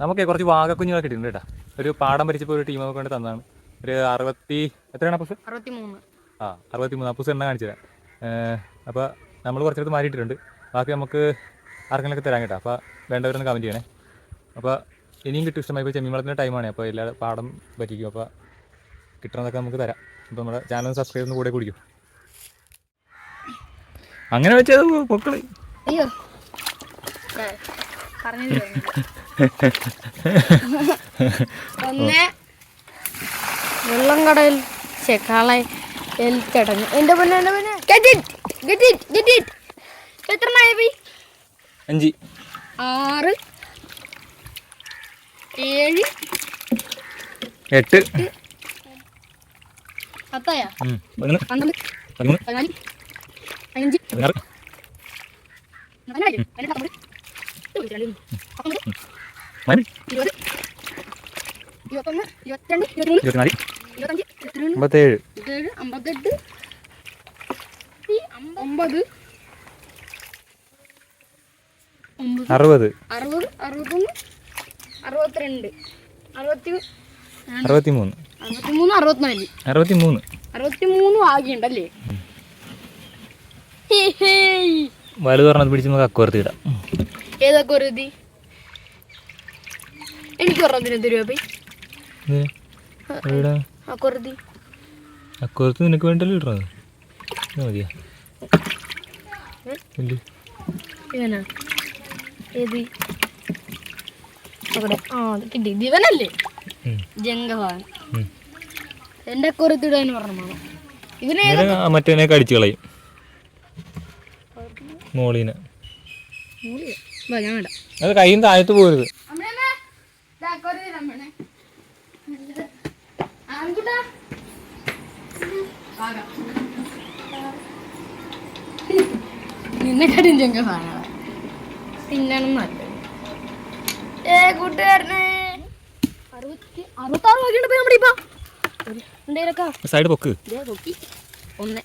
നമുക്ക് കുറച്ച് വാഗക്കുഞ്ഞുങ്ങളെ കിട്ടിയിട്ടുണ്ട് കേട്ടോ. ഒരു പാടം ഭരിച്ചപ്പോൾ ഒരു ടീമൊക്കെ കൊണ്ട് തന്നാണ് ഒരു അറുപത്തി എത്രയാണ് അപ്പൂസ്? ആ അറുപത്തി മൂന്ന് അപ്പൂസ് എണ്ണ കാണിച്ചു തരാം അപ്പോൾ നമ്മൾ കുറച്ചെടുത്ത് മാറിയിട്ടുണ്ട് ബാക്കി നമുക്ക് ആർക്കെങ്കിലൊക്കെ തരാൻ കേട്ടോ. അപ്പോൾ വേണ്ടവരൊന്ന് കമന്റ് ചെയ്യണേ. അപ്പോൾ ഇനിയും കിട്ടും ഇഷ്ടമായി ഇപ്പോൾ ചെമ്മീൻ വളത്തിന്റെ ടൈമാണ് അപ്പോൾ എല്ലാ പാടം പറ്റിക്കും അപ്പോൾ കിട്ടണതൊക്കെ നമുക്ക് തരാം. അപ്പോൾ നമ്മുടെ ചാനൽ സബ്സ്ക്രൈബ് ഒന്ന് കൂടെ കുടിക്കും. അങ്ങനെ വെച്ചത് പൊക്കൾ. അയ്യോ. ഒന്ന് വെള്ളം കടയിൽ ചെക്കാളെ എൽത്തടഞ്ഞു എന്റെ പൊന്നെ എന്റെ പൊന്നെ. ഗെറ്റ്! ഗെറ്റ്! Get it! എത്ര പോയി അഞ്ച്. ആറ്. ഏഴ്. എട്ട്. പത്തായാ? പന്ത്രണ്ട്. പതിമൂന്ന്. പതിനാല്. പതിനഞ്ച്. പതിനാറ്. ഇരുപത്തിനാല്. അമ്പത്തേഴ്. അമ്പത്തെട്ട് ഒമ്പത് അറുപത്. അറുപത് അറുപത്തൊന്ന് അറുപത്തിരണ്ട് അറുപത്തി അറുപത്തിനാല്. വലുത് പറഞ്ഞത് പിടിച്ച് നമുക്ക് അക്കുവർത്തി ഇടാം. ഏതൊക്കെ ഒരു ഇത് എനിക്ക് തരുമോ അക്കുറത്തി നിനക്ക് വേണ്ടല്ലോ ഇടണത്. ഇത് മതിയാ? ഇല്ല. ഇവനാ? ഏത്? അവിടെ. ആ അത് കിട്ടി. ദിവനല്ലേ ഉം. എന്റെ അക്കുറത്തിടാൻ പറഞ്ഞു ഇവനെ മറ്റേനെ കടിച്ചു കളയും. മോളീനെ. മൂളിയോ? അത് നിന്ന് താഴത്ത് പോരുത്. നിന്നെ കടിയും ചെങ്ക സാധനങ്ങളാ തിന്നണം നല്ലത് ഏ കൂട്ടുകാരനെ. അറുപത്തി അറുപത്താറ് വാക്കിയുണ്ട് ഇപ്പൊ നമ്മുടെ ഇപ്പൊ. എന്തേലൊക്കെ സൈഡ് പൊക്ക്. ഇതേ നോക്കി ഒന്ന്.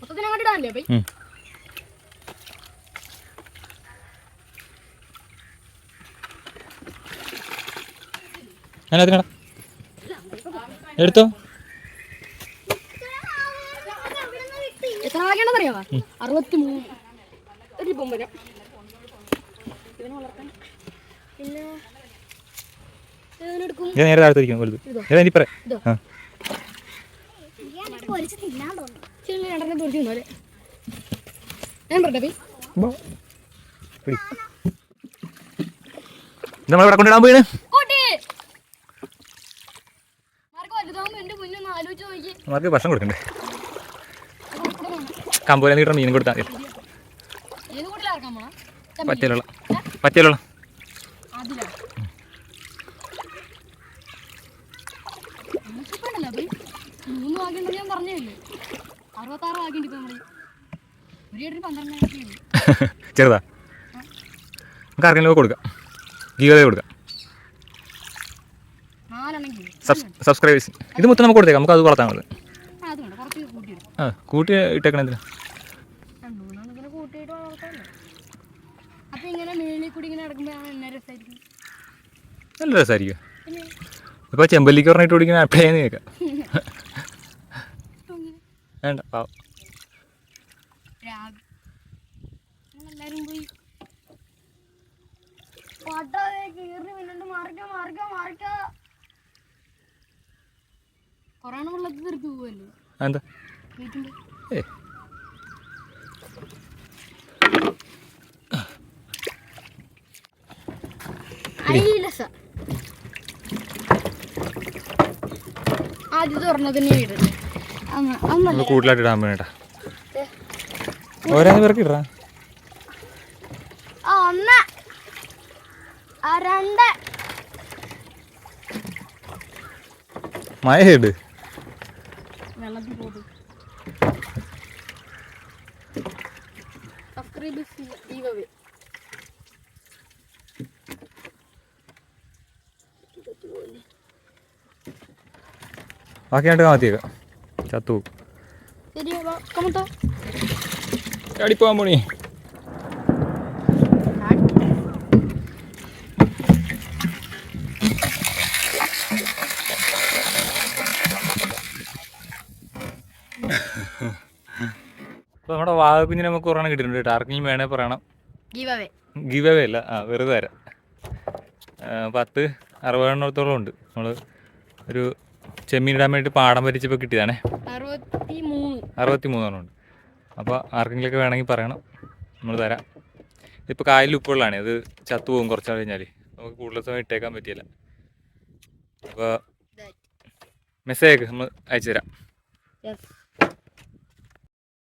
മൊത്തത്തിന് അങ്ങോട്ട് ഇടാനല്ലേ. അതിനടാ എടുത്തോ? എത്ര വാക്കിയുണ്ടെന്ന് അറിയാവാ അറുപത്തി മൂന്ന് ഒരു പൊമ്പര വളർത്താൻ. പിന്നെ ഇത് നേരെ താഴത്തിരിക്കും വലുത്. ഇതാ. ഇനി പറയാം ചെറിയ രണ്ടെണ്ണം പൊരിച്ചു തിന്നോലെ ഞാൻ പിടി. ഇത് നമ്മളിവിടെ കൊണ്ടിടാൻ പോയിന് മാർക്ക് ഭക്ഷണം കൊടുക്കണ്ടേ കമ്പോല നീട്ടം മീൻ കൊടുത്താൽ മതി പറ്റലുള്ള പോയി മൂന്ന് വാക്കുണ്ടെന്ന് ഞാൻ പറഞ്ഞില്ലേ ചെറുതാ. നമുക്ക് ആർക്കെങ്കിലും കൊടുക്കാം. ഗീവതേ കൊടുക്കാം. സബ്സ്ക്രൈബേഴ്സ്. ഇത് മൊത്തം നമുക്ക് കൊടുത്തേക്കാം. നമുക്ക് അത് വളർത്താൻ കൂട്ടിയിടും. ആ കൂട്ടി ഇട്ടേക്കണം എന്തിനാ? നല്ല രസമായിരിക്കും ഇപ്പോൾ ചെമ്പല്ലിക്ക് പറഞ്ഞിട്ട് ഓടിക്കുന്ന അപ്ലൈ ചെയ്യുന്ന കേൾക്കാം എന്താ ഏ. അയിലസ. ആദ്യത്തെ ഒരെണ്ണത്തിന് ഇടട്ടെ അന്ന് അന്നല്ല നമ്മൾ കൂടുതലായിട്ട് ഇടാൻ വേണ്ട ഓരോന്ന് പേർക്ക് ഇടാ. ഒന്ന്. രണ്ട്. മഴ ഇട് ബാക്കി കണ്ട് കാത്തിയേക്കാം. ചത്തു ചാടിപ്പോവാൻ പോണി അപ്പോൾ നമ്മുടെ വാഗക്കുഞ്ഞിനെ നമുക്ക് കുറേ കിട്ടിയിട്ടുണ്ട് കേട്ടോ. ആർക്കെങ്കിലും വേണേ പറയണം. ഗീവ് അവേ അല്ല. ആ വെറുതെ തരാം പത്ത് അറുപതെണ്ണത്തോളം ഉണ്ട്. നമ്മൾ ഒരു ചെമ്മീൻ ഇടാൻ വേണ്ടി പാടം വരിച്ചപ്പോൾ കിട്ടിയതാണേ. അറുപത്തി മൂന്ന് അറുപത്തി മൂന്നെണ്ണം ഉണ്ട് അപ്പോൾ ആർക്കെങ്കിലുമൊക്കെ വേണമെങ്കിൽ പറയണം. നമ്മൾ തരാം. ഇതിപ്പോൾ കായലിൽ ഉപ്പുള്ളതാണ് അത് ചത്തുപോകും കുറച്ച് കഴിഞ്ഞാൽ നമുക്ക് കൂടുതൽ സമയം ഇട്ടേക്കാൻ പറ്റിയില്ല അപ്പോൾ മെസ്സേജ് നമ്മൾ അയച്ചു തരാം